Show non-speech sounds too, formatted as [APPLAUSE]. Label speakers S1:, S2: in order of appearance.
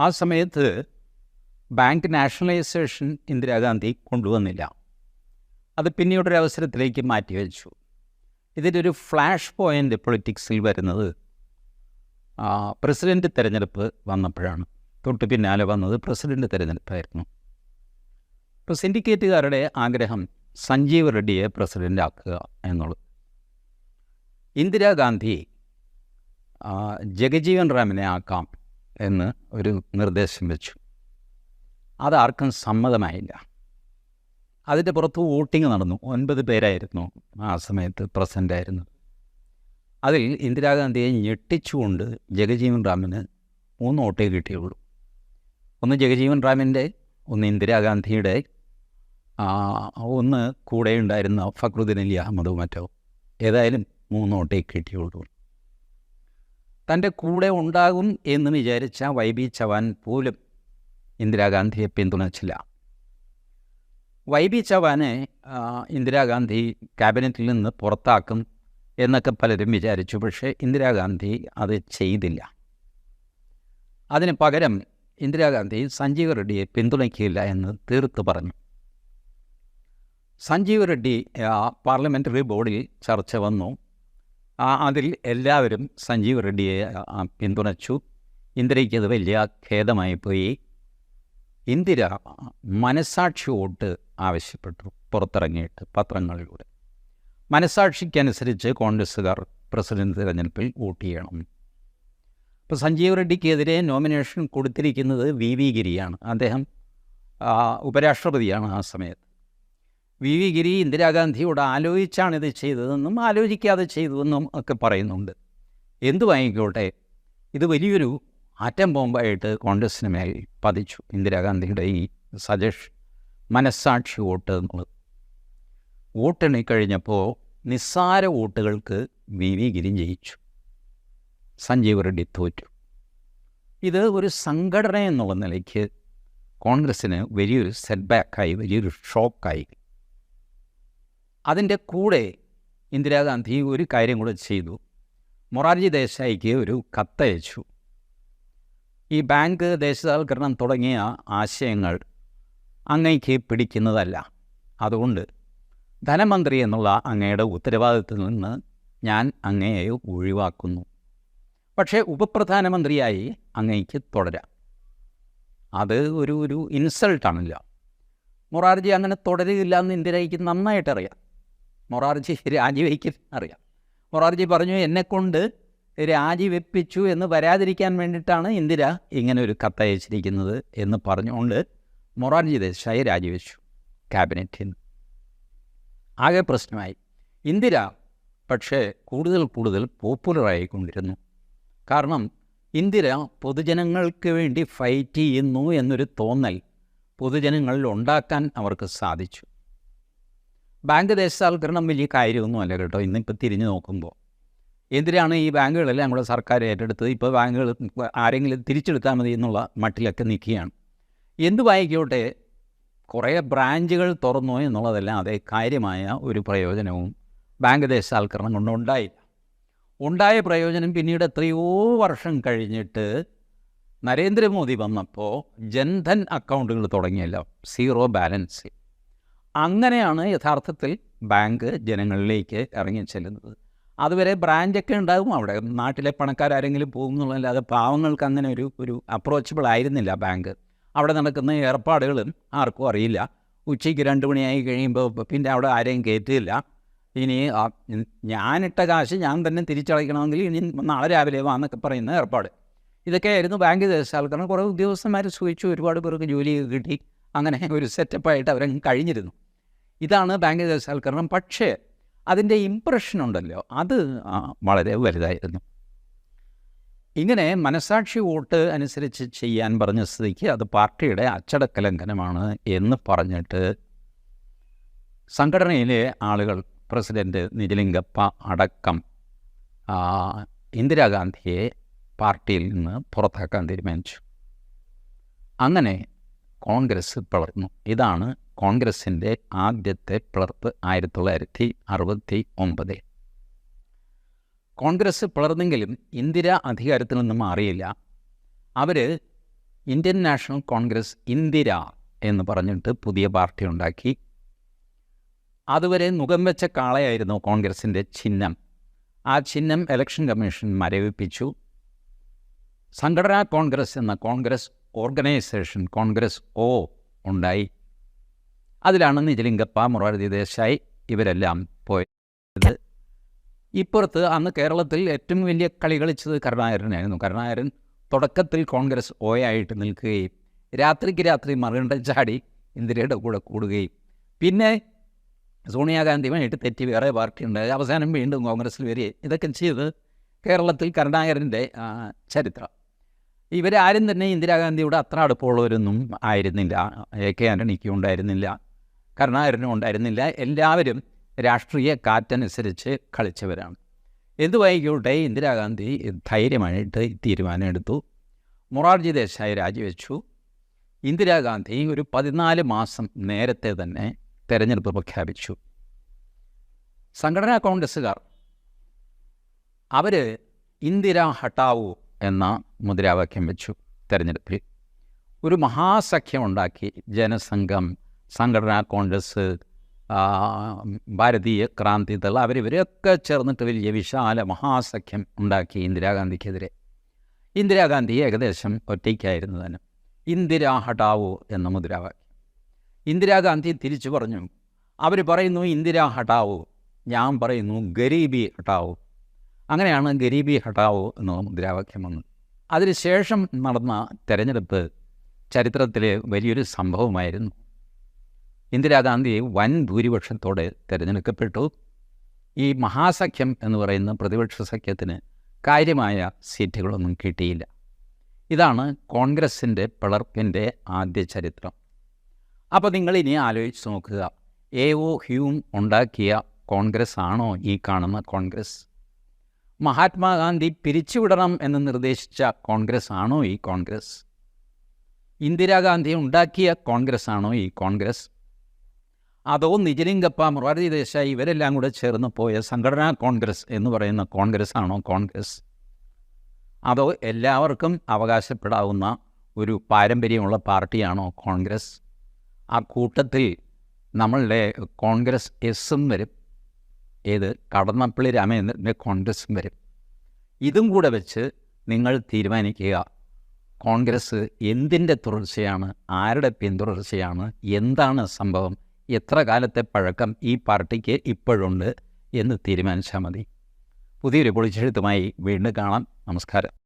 S1: ആ സമയത്ത് bank nationalisation Indira Gandhi കൊണ്ടുവന്നില്ല. അത് പിന്നീടൊരു അവസരത്തിലേക്ക് മാറ്റിവെച്ചു ഇതിന്റെ ഒരു ഫ്ലാഷ് പോയിന്റ് പൊളിറ്റിക്സിൽ വരുന്നത് പ്രസിഡന്റ് തിരഞ്ഞെടുപ്പ് വന്നപ്പോഴാണ്. തൊട്ട് പിന്നാലെ വന്നത് പ്രസിഡന്റ് തിരഞ്ഞെടുപ്പായിരുന്നു. ഇപ്പോൾ സിൻഡിക്കേറ്റുകാരുടെ ആഗ്രഹം സഞ്ജീവ് റെഡ്ഡിയെ പ്രസിഡന്റ് ആക്കുക എന്നുള്ളത്. ഇന്ദിരാഗാന്ധി ജഗജീവൻ റാമിനെ ആക്കാം. എന്ന് ഒരു നിർദ്ദേശം വെച്ചു. അതാർക്കും സമ്മതമായില്ല. അതിന്റെ പുറത്ത് വോട്ടിംഗ് നടന്നു. ഒൻപത് പേരായിരുന്നു ആ സമയത്ത് പ്രസന്റ് ആയിരുന്നത്. അതിൽ ഇന്ദിരാഗാന്ധിയെ ഞെട്ടിച്ചുകൊണ്ട് ജഗജീവൻ റാമിന് മൂന്ന് വോട്ടേ കിട്ടിയുള്ളൂ. ഒന്ന് ജഗജീവൻ റാമിന്റെ ഒന്ന് ഇന്ദിരാഗാന്ധിയുടെ ഒന്ന് കൂടെ ഉണ്ടായിരുന്ന ഫക്രുദ്ദീൻ അലി അഹമ്മദോ മറ്റോ. ഏതായാലും മൂന്ന് വോട്ടേ കിട്ടിയുള്ളൂ. തന്റെ കൂടെ ഉണ്ടാകും എന്ന് വിചാരിച്ച വൈ ബി ചവാൻ പോലും ഇന്ദിരാഗാന്ധിയെ പിന്തുണച്ചില്ല. വൈ ബി ചവാനെ ഇന്ദിരാഗാന്ധി ക്യാബിനറ്റിൽ നിന്ന് പുറത്താക്കും എന്നൊക്കെ പലരും വിചാരിച്ചു പക്ഷേ ഇന്ദിരാഗാന്ധി അത് ചെയ്തില്ല. അതിന് പകരം ഇന്ദിരാഗാന്ധി സഞ്ജീവ് റെഡ്ഡിയെ പിന്തുണയ്ക്കില്ല എന്ന് തീർത്ത് പറഞ്ഞു. സഞ്ജീവ് റെഡ്ഡി പാർലമെന്ററി ബോർഡിൽ ചർച്ച വന്നു. അതിൽ എല്ലാവരും സഞ്ജീവ് റെഡ്ഡിയെ പിന്തുണച്ചു. ഇന്ദിരയ്ക്ക് അത് വലിയ ഖേദമായി പോയി. ഇന്ദിര മനസാക്ഷി വോട്ട് ആവശ്യപ്പെട്ടു പുറത്തിറങ്ങിയിട്ട് പത്രങ്ങളിലൂടെ. മനസാക്ഷിക്കനുസരിച്ച് കോൺഗ്രസ്സുകാർ പ്രസിഡന്റ് തിരഞ്ഞെടുപ്പിൽ വോട്ട് ചെയ്യണം. ഇപ്പോൾ സഞ്ജീവ് റെഡ്ഡിക്കെതിരെ നോമിനേഷൻ കൊടുത്തിരിക്കുന്നത് വി വി ഗിരിയാണ്. അദ്ദേഹം ഉപരാഷ്ട്രപതിയാണ് ആ സമയത്ത്. വി വി ഗിരി ഇന്ദിരാഗാന്ധിയോട് ആലോചിച്ചാണ് ഇത് ചെയ്തതെന്നും ആലോചിക്കാതെ ചെയ്തതെന്നും ഒക്കെ പറയുന്നുണ്ട്. വാങ്ങിക്കോട്ടെ? ഇത് വലിയൊരു ആറ്റം ബോംബായിട്ട് കോൺഗ്രസിനെ പതിച്ചു ഇന്ദിരാഗാന്ധിയുടെ ഈ സജഷ് മനസ്സാക്ഷി വോട്ട് എന്നുള്ളത്. വോട്ടെണ്ണി കഴിഞ്ഞപ്പോൾ നിസ്സാര വോട്ടുകൾക്ക് വി വി ഗിരി ജയിച്ചു. സഞ്ജീവ് റെഡ്ഡി തോറ്റു. ഇത് ഒരു സംഘടന എന്നുള്ള നിലയ്ക്ക് കോൺഗ്രസ്സിന് വലിയൊരു സെറ്റ്ബാക്കായി വലിയൊരു ഷോക്കായി അതിന്റെ കൂടെ ഇന്ദിരാഗാന്ധി ഒരു കാര്യം കൂടെ ചെയ്തു. മൊറാർജി ദേശായിക്ക് ഒരു കത്തയച്ചു. ഈ ബാങ്ക് ദേശസാൽക്കരണം തുടങ്ങിയ ആശയങ്ങൾ അങ്ങയ്ക്ക് പിടിക്കുന്നതല്ല. അതുകൊണ്ട് ധനമന്ത്രി എന്നുള്ള അങ്ങയുടെ ഉത്തരവാദിത്തത്തിൽ നിന്ന് ഞാൻ അങ്ങയെ ഒഴിവാക്കുന്നു. പക്ഷേ ഉപപ്രധാനമന്ത്രിയായി അങ്ങയ്ക്ക് തുടരാം. അത് ഒരു ഒരു ഇൻസൾട്ടാണല്ലോ. മൊറാർജി അങ്ങനെ തുടരുകയില്ല എന്ന് ഇന്ദിരയ്ക്ക് നന്നായിട്ട് അറിയാം മൊറാർജി [LAUGHS] രാജിവയ്ക്ക് അറിയാം. മൊറാർജി പറഞ്ഞു എന്നെക്കൊണ്ട് രാജിവെപ്പിച്ചു എന്ന് വരാതിരിക്കാൻ വേണ്ടിയിട്ടാണ് ഇന്ദിര ഇങ്ങനെ ഒരു കത്തയച്ചിരിക്കുന്നത് എന്ന് പറഞ്ഞുകൊണ്ട് മൊറാർജി ദേശായി രാജിവെച്ചു ക്യാബിനറ്റിൽ നിന്ന്. ആകെ പ്രശ്നമായി. ഇന്ദിര പക്ഷേ കൂടുതൽ കൂടുതൽ പോപ്പുലറായിക്കൊണ്ടിരുന്നു കാരണം ഇന്ദിര പൊതുജനങ്ങൾക്ക് വേണ്ടി ഫൈറ്റ് ചെയ്യുന്നു എന്നൊരു തോന്നൽ പൊതുജനങ്ങളിൽ ഉണ്ടാക്കാൻ അവർക്ക് സാധിച്ചു. ബാങ്ക് ദേശസാൽക്കരണം വലിയ കാര്യമൊന്നുമല്ല കേട്ടോ. ഇന്നിപ്പോൾ തിരിഞ്ഞു നോക്കുമ്പോൾ എന്തിനാണ് ഈ ബാങ്കുകളെല്ലാം നമ്മുടെ സർക്കാർ ഏറ്റെടുത്തത്? ഇപ്പോൾ ബാങ്കുകൾ ആരെങ്കിലും തിരിച്ചെടുത്താൽ മതി എന്നുള്ള മട്ടിലൊക്കെ നിൽക്കുകയാണ്. എന്ത് വായിക്കോട്ടെ? കുറേ ബ്രാഞ്ചുകൾ തുറന്നു എന്നുള്ളതെല്ലാം അതേ കാര്യമായ ഒരു പ്രയോജനവും ബാങ്ക് ദേശസാൽക്കരണം കൊണ്ടുണ്ടായില്ല ഉണ്ടായ പ്രയോജനം പിന്നീട് എത്രയോ വർഷം കഴിഞ്ഞിട്ട് നരേന്ദ്രമോദി വന്നപ്പോൾ ജൻധൻ അക്കൗണ്ടുകൾ തുടങ്ങിയല്ലോ. Zero balance. അങ്ങനെയാണ് യഥാർത്ഥത്തിൽ ബാങ്ക് ജനങ്ങളിലേക്ക് ഇറങ്ങി ചെല്ലുന്നത്. അതുവരെ ബ്രാഞ്ചൊക്കെ ഉണ്ടാകും അവിടെ നാട്ടിലെ പണക്കാരെങ്കിലും പോകും എന്നുള്ളതല്ലാതെ പാവങ്ങൾക്ക് അങ്ങനെ ഒരു ഒരു അപ്രോച്ചബിൾ ആയിരുന്നില്ല ബാങ്ക്. അവിടെ നടക്കുന്ന ഏർപ്പാടുകളും ആർക്കും അറിയില്ല. ഉച്ചയ്ക്ക് രണ്ട് മണിയായി കഴിയുമ്പോൾ പിന്നെ അവിടെ ആരെയും കയറ്റില്ല. ഇനി ഞാനിട്ട കാശ് ഞാൻ തന്നെ തിരിച്ചടയ്ക്കണമെങ്കിൽ ഇനി നാളെ രാവിലെ വാ വാന്നൊക്കെ പറയുന്ന ഏർപ്പാട്. ഇതൊക്കെയായിരുന്നു ബാങ്ക് ദേശസാൽക്കരണം കുറേ ഉദ്യോഗസ്ഥന്മാർ സൂചിച്ചു ഒരുപാട് പേർക്ക് ജോലി കിട്ടി. അങ്ങനെ ഒരു സെറ്റപ്പായിട്ട് അവരങ്ങ് കഴിഞ്ഞിരുന്നു. ഇതാണ് ബാങ്ക് ദേശസാൽക്കരണം പക്ഷേ അതിന്റെ ഇമ്പ്രഷൻ ഉണ്ടല്ലോ. അത് വളരെ വലുതായിരുന്നു. ഇങ്ങനെ മനസാക്ഷി വോട്ട് അനുസരിച്ച് ചെയ്യാൻ പറഞ്ഞ സ്ഥിതിക്ക് അത് പാർട്ടിയുടെ അച്ചടക്ക ലംഘനമാണ് എന്ന് പറഞ്ഞിട്ട് സംഘടനയിലെ ആളുകൾ പ്രസിഡന്റ് നിജലിംഗപ്പ അടക്കം ഇന്ദിരാഗാന്ധിയെ പാർട്ടിയിൽ നിന്ന് പുറത്താക്കാൻ തീരുമാനിച്ചു. അങ്ങനെ കോൺഗ്രസ് പിളർന്നു ഇതാണ് കോൺഗ്രസിന്റെ ആദ്യത്തെ പിളർപ്പ് ആയിരത്തി തൊള്ളായിരത്തി അറുപത്തി ഒമ്പത്. കോൺഗ്രസ് പിളർന്നെങ്കിലും ഇന്ദിര അധികാരത്തിൽ നിന്ന് മാറിയില്ല. അവർ ഇന്ത്യൻ നാഷണൽ കോൺഗ്രസ് ഇന്ദിര എന്ന് പറഞ്ഞിട്ട് പുതിയ പാർട്ടി ഉണ്ടാക്കി. അതുവരെ മുഖം വെച്ച കാളയായിരുന്നു കോൺഗ്രസിന്റെ ചിഹ്നം. ആ ചിഹ്നം ഇലക്ഷൻ കമ്മീഷൻ മരവിപ്പിച്ചു. സംഘടനാ കോൺഗ്രസ് എന്ന കോൺഗ്രസ് ഓർഗനൈസേഷൻ കോൺഗ്രസ് ഒ ഉണ്ടായി. അതിലാണ് നിജലിംഗപ്പ മൊറാർജി ദേശായി ഇവരെല്ലാം പോയത്. ഇപ്പുറത്ത് അന്ന് കേരളത്തിൽ ഏറ്റവും വലിയ കളി കളിച്ചത് കരുണാകരനായിരുന്നു. കരുണാകരൻ തുടക്കത്തിൽ കോൺഗ്രസ് ഒ ആയിട്ട് നിൽക്കുകയും രാത്രിക്ക് രാത്രി മറുകണ്ട ചാടി ഇന്ദിരയുടെ കൂടെ കൂടുകയും. പിന്നെ സോണിയാഗാന്ധിയുമായിട്ട് തെറ്റി വേറെ പാർട്ടി ഉണ്ടായി. അവസാനം വീണ്ടും കോൺഗ്രസ്സിൽ വരികയും. ഇതൊക്കെ ചെയ്ത് കേരളത്തിൽ കരുണാകരന്റെ ചരിത്രം. ഇവരാരും തന്നെ ഇന്ദിരാഗാന്ധിയുടെ അത്ര അടുപ്പമുള്ളവരൊന്നും ആയിരുന്നില്ല. എ കെ ആന്റണിക്കും ഉണ്ടായിരുന്നില്ല. കരുണാകരനും ഉണ്ടായിരുന്നില്ല. എല്ലാവരും രാഷ്ട്രീയ കാറ്റനുസരിച്ച് കളിച്ചവരാണ്. എന്തുവായിക്കോട്ടെ ഇന്ദിരാഗാന്ധി ധൈര്യമായിട്ട് തീരുമാനമെടുത്തു. മൊറാർജി ദേശായി രാജിവെച്ചു. ഇന്ദിരാഗാന്ധി ഒരു പതിനാല് മാസം നേരത്തെ തന്നെ തെരഞ്ഞെടുപ്പ് പ്രഖ്യാപിച്ചു. സംഘടനാ കോൺഗ്രസ്സുകാർ അവർ ഇന്ദിര ഹട്ടാവു എന്ന മുദ്രാവാക്യം വെച്ചു തെരഞ്ഞെടുപ്പിൽ. ഒരു മഹാസഖ്യം ഉണ്ടാക്കി ജനസംഘം സംഘടനാ കോൺഗ്രസ് ഭാരതീയ ക്രാന്തിദൾ അവരിവരൊക്കെ ചേർന്നിട്ട് വലിയ വിശാല മഹാസഖ്യം ഉണ്ടാക്കി ഇന്ദിരാഗാന്ധിക്കെതിരെ. ഇന്ദിരാഗാന്ധി ഏകദേശം ഒറ്റയ്ക്കായിരുന്നു തന്നെ. ഇന്ദിര ഹടാവോ എന്ന മുദ്രാവാക്യം. ഇന്ദിരാഗാന്ധി തിരിച്ചു പറഞ്ഞു. അവർ പറയുന്നു ഇന്ദിര ഹടാവോ ഞാൻ പറയുന്നു ഗരീബി ഹട്ടാവു അങ്ങനെയാണ് ഗരീബി ഹട്ടാവോ എന്ന മുദ്രാവാക്യം വന്നത്. അതിനുശേഷം നടന്ന തെരഞ്ഞെടുപ്പ് ചരിത്രത്തിലെ വലിയൊരു സംഭവമായിരുന്നു. ഇന്ദിരാഗാന്ധി വൻ ഭൂരിപക്ഷത്തോടെ തിരഞ്ഞെടുക്കപ്പെട്ടു. ഈ മഹാസഖ്യം എന്ന് പറയുന്ന പ്രതിപക്ഷ സഖ്യത്തിന് കാര്യമായ സീറ്റുകളൊന്നും കിട്ടിയില്ല. ഇതാണ് കോൺഗ്രസിന്റെ പിളർപ്പിന്റെ ആദ്യ ചരിത്രം. അപ്പോൾ നിങ്ങളിനി ആലോചിച്ച് നോക്കുക എ ഒ ഹ്യൂം ഉണ്ടാക്കിയ കോൺഗ്രസ് ആണോ ഈ കാണുന്ന കോൺഗ്രസ്? മഹാത്മാഗാന്ധി പിരിച്ചുവിടണം എന്ന് നിർദ്ദേശിച്ച കോൺഗ്രസ് ആണോ ഈ കോൺഗ്രസ്? ഇന്ദിരാഗാന്ധി ഉണ്ടാക്കിയ കോൺഗ്രസ് ആണോ ഈ കോൺഗ്രസ്? അതോ നിജലിംഗപ്പ മൊറാർജി ദേശായി ഇവരെല്ലാം കൂടെ ചേർന്ന് പോയ സംഘടനാ കോൺഗ്രസ് എന്ന് പറയുന്ന കോൺഗ്രസ് ആണോ കോൺഗ്രസ്? അതോ എല്ലാവർക്കും അവകാശപ്പെടാവുന്ന ഒരു പാരമ്പര്യമുള്ള പാർട്ടിയാണോ കോൺഗ്രസ്? ആ കൂട്ടത്തിൽ നമ്മളുടെ കോൺഗ്രസ് എസ്സും വരും. ഏത്? കടന്നപ്പള്ളി രാമചന്ദ്രന്റെ കോൺഗ്രസും വരും. ഇതും കൂടെ വെച്ച് നിങ്ങൾ തീരുമാനിക്കുക. കോൺഗ്രസ് എന്തിന്റെ തുടർച്ചയാണ്? ആരുടെ പിന്തുടർച്ചയാണ്? എന്താണ് സംഭവം? എത്ര കാലത്തെ പഴക്കം ഈ പാർട്ടിക്ക് ഇപ്പോഴുണ്ട് എന്ന് തീരുമാനിച്ചാൽ മതി. പുതിയൊരു പൊളിച്ചെഴുത്തുമായി വീണ്ടും കാണാം. നമസ്കാരം.